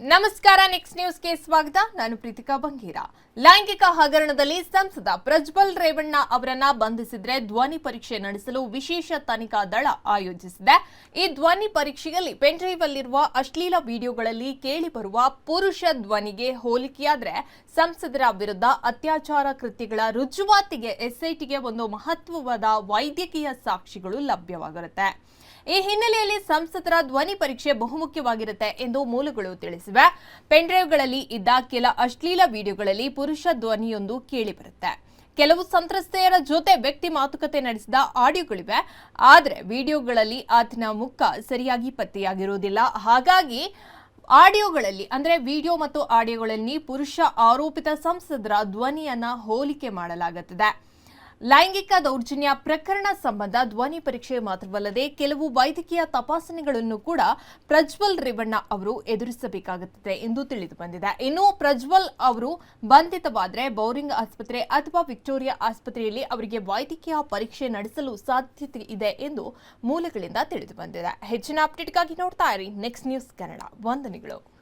ನಮಸ್ಕಾರ ನೆಕ್ಸ್ಟ್ ನ್ಯೂಸ್ಗೆ ಸ್ವಾಗತ. ನಾನು ಪ್ರೀತಿಕಾ ಬಂಗೀರ. ಲೈಂಗಿಕ ಹಗರಣದಲ್ಲಿ ಸಂಸದ ಪ್ರಜ್ವಲ್ ರೇವಣ್ಣ ಅವರನ್ನ ಬಂಧಿಸಿದ್ರೆ ಧ್ವನಿ ಪರೀಕ್ಷೆ ನಡೆಸಲು ವಿಶೇಷ ತನಿಖಾ ದಳ ಆಯೋಜಿಸಿದೆ. ಈ ಧ್ವನಿ ಪರೀಕ್ಷೆಯಲ್ಲಿ ಪೆನ್ಡ್ರೈವ್ ಅಲ್ಲಿರುವ ಅಶ್ಲೀಲ ವಿಡಿಯೋಗಳಲ್ಲಿ ಕೇಳಿಬರುವ ಪುರುಷ ಧ್ವನಿಗೆ ಹೋಲಿಕೆಯಾದ್ರೆ ಸಂಸದರ ವಿರುದ್ಧ ಅತ್ಯಾಚಾರ ಕೃತ್ಯಗಳ ರುಜುವಾತಿಗೆ ಎಸ್ಐಟಿಗೆ ಒಂದು ಮಹತ್ವವಾದ ವೈದ್ಯಕೀಯ ಸಾಕ್ಷಿಗಳು ಲಭ್ಯವಾಗಿರುತ್ತೆ ಈ ಹಿನ್ನೆಲೆಯಲ್ಲಿ ಸಂಸದರ ಧ್ವನಿ ಪರೀಕ್ಷೆ ಬಹುಮುಖ್ಯವಾಗಿರುತ್ತೆ ಎಂದು ಮೂಲಗಳು ತಿಳಿಸಿವೆ. ಪೆನ್ಡ್ರೈವ್ಗಳಲ್ಲಿ ಇದ್ದ ಕೆಲ ಅಶ್ಲೀಲ ವಿಡಿಯೋಗಳಲ್ಲಿ ಪುರುಷ ಧ್ವನಿಯೊಂದು ಕೇಳಿಬರುತ್ತೆ ಕೆಲವು ಸಂತ್ರಸ್ತೆಯರ ಜೊತೆ ವ್ಯಕ್ತಿ ಮಾತುಕತೆ ನಡೆಸಿದ ಆಡಿಯೋಗಳಿವೆ. ಆದರೆ ವಿಡಿಯೋಗಳಲ್ಲಿ ಆತನ ಮುಖ ಸರಿಯಾಗಿ ಪತ್ತೆಯಾಗಿರುವುದಿಲ್ಲ. ಹಾಗಾಗಿ ಆಡಿಯೋಗಳಲ್ಲಿ, ಅಂದ್ರೆ ವಿಡಿಯೋ ಮತ್ತು ಆಡಿಯೋಗಳಲ್ಲಿ ಪುರುಷ ಆರೋಪಿತ ಸಂಸದರ ಧ್ವನಿಯನ್ನ ಹೋಲಿಕೆ ಮಾಡಲಾಗುತ್ತದೆ. ಲೈಂಗಿಕ ದೌರ್ಜನ್ಯ ಪ್ರಕರಣ ಸಂಬಂಧ ಧ್ವನಿ ಪರೀಕ್ಷೆ ಮಾತ್ರವಲ್ಲದೆ ಕೆಲವು ವೈದ್ಯಕೀಯ ತಪಾಸಣೆಗಳನ್ನು ಕೂಡ ಪ್ರಜ್ವಲ್ ರೇವಣ್ಣ ಅವರು ಎದುರಿಸಬೇಕಾಗುತ್ತದೆ ಎಂದು ತಿಳಿದು ಬಂದಿದೆ. ಇನ್ನು ಪ್ರಜ್ವಲ್ ಅವರು ಬಂಧಿತವಾದರೆ ಬೌರಿಂಗ್ ಆಸ್ಪತ್ರೆ ಅಥವಾ ವಿಕ್ಟೋರಿಯಾ ಆಸ್ಪತ್ರೆಯಲ್ಲಿ ಅವರಿಗೆ ವೈದ್ಯಕೀಯ ಪರೀಕ್ಷೆ ನಡೆಸಲು ಸಾಧ್ಯತೆ ಇದೆ ಎಂದು ಮೂಲಗಳಿಂದ ತಿಳಿದು ಬಂದಿದೆ. ಹೆಚ್ಚಿನ ಅಪ್ಡೇಟ್ಗಾಗಿ ನೋಡ್ತಾ ಇರಿ. Next news Kannada. ವಂದನೆಗಳು.